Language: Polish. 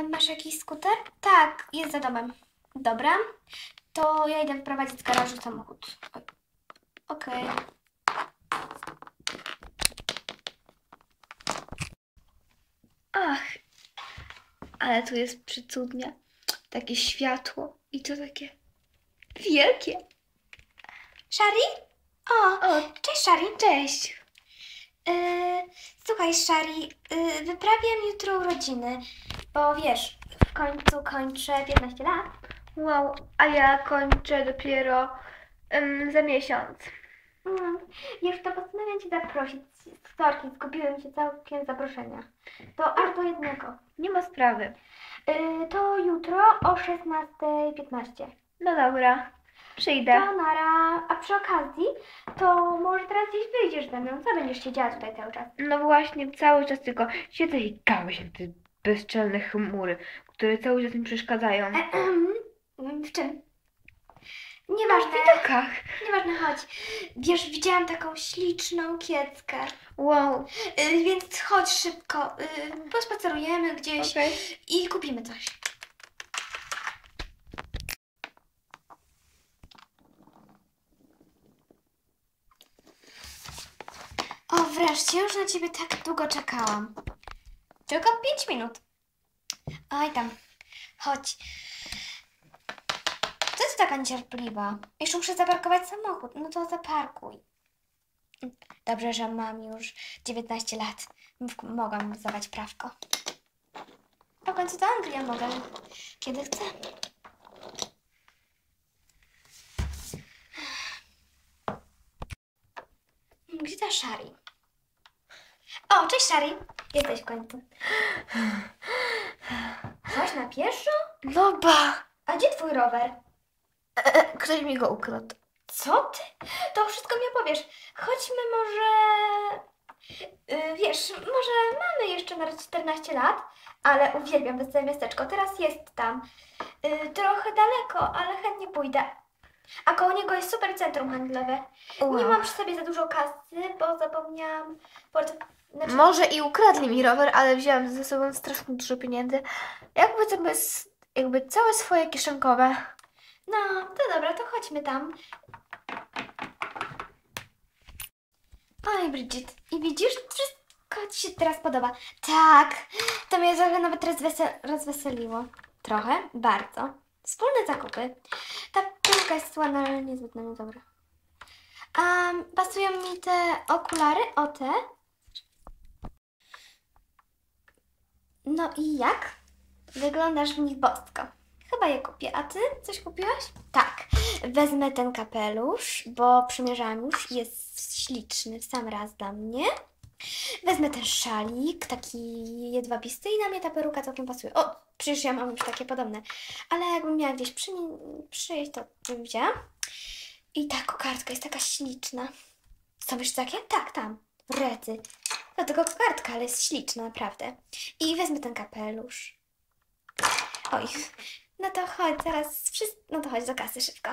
E, masz jakiś skuter? Tak, jest za domem. Dobra, to ja idę wprowadzić z garażu samochód. Okej. Ach, ale tu jest przycudnie. Takie światło i to takie wielkie. Shari? O, O, cześć Shari. cześć. E, słuchaj Shari, e, wyprawiam jutro urodziny, bo wiesz, w końcu kończę 15 lat. Wow, a ja kończę dopiero em, za miesiąc. Mm, już to postanawiam Cię zaprosić. Sorki, zgubiły mi się całkiem zaproszenia. To aż do jednego. Nie ma sprawy. Y, to jutro o 16.15. No dobra, przyjdę. To nara. A przy okazji, to może teraz gdzieś wyjdziesz ze mną. Co będziesz siedziała tutaj cały czas? No właśnie, cały czas tylko siedzę i gały się te bezczelne chmury, które cały czas mi przeszkadzają. W czym? W Nieważne, widokach. nieważne, chodź. Wiesz, widziałam taką śliczną kieckę. Wow, Y, więc chodź szybko. Y, pospacerujemy gdzieś okej. i kupimy coś. O, wreszcie, już na ciebie tak długo czekałam. Tylko pięć minut. Oj tam, chodź. Co ty taka niecierpliwa? Jeszcze muszę zaparkować samochód. No to zaparkuj. Dobrze, że mam już 19 lat. Mogłam zdawać prawko. A w końcu to Anglia mogę, kiedy chcę. Gdzie ta Shari? O, cześć Shari. Jesteś w końcu. Chodź na pieszo? No ba, A gdzie twój rower? e, ktoś mi go ukradł. Co ty? To wszystko mi opowiesz. Chodźmy może... Yy, wiesz, może mamy jeszcze na 14 lat, ale uwielbiam wesołe miasteczko. Teraz jest tam. Yy, trochę daleko, ale chętnie pójdę. A koło niego jest super centrum handlowe. Nie Wow. mam przy sobie za dużo kasy, bo zapomniałam port... Znaczy, Może i ukradli mi rower, ale wzięłam ze sobą strasznie dużo pieniędzy. Jakby to bez, jakby całe swoje kieszonkowe. No, to dobra, to chodźmy tam. Oj, Bridget, i widzisz, wszystko Ci się teraz podoba. Tak, to mnie trochę nawet rozwesel rozweseliło. Trochę? Bardzo. Wspólne zakupy. Piłka jest ładna, ale niezbyt na mnie dobra. Um, pasują mi te okulary, o te. No i jak? Wyglądasz w nich bosko. Chyba je kupię. A ty coś kupiłaś? Tak. Wezmę ten kapelusz, bo przymierzałam już. Jest śliczny w sam raz dla mnie. Wezmę ten szalik, taki jedwabisty i na mnie ta peruka całkiem pasuje. O, przecież ja mam już takie podobne. Ale jakbym miała gdzieś przy, to bym wzięła. I ta kokardka jest taka śliczna. Są jeszcze takie? Tak, tam. Rety. To tylko kokardka, ale jest śliczna, naprawdę. I wezmę ten kapelusz. Oj, no to chodź, zaraz. No to chodź do kasy szybko.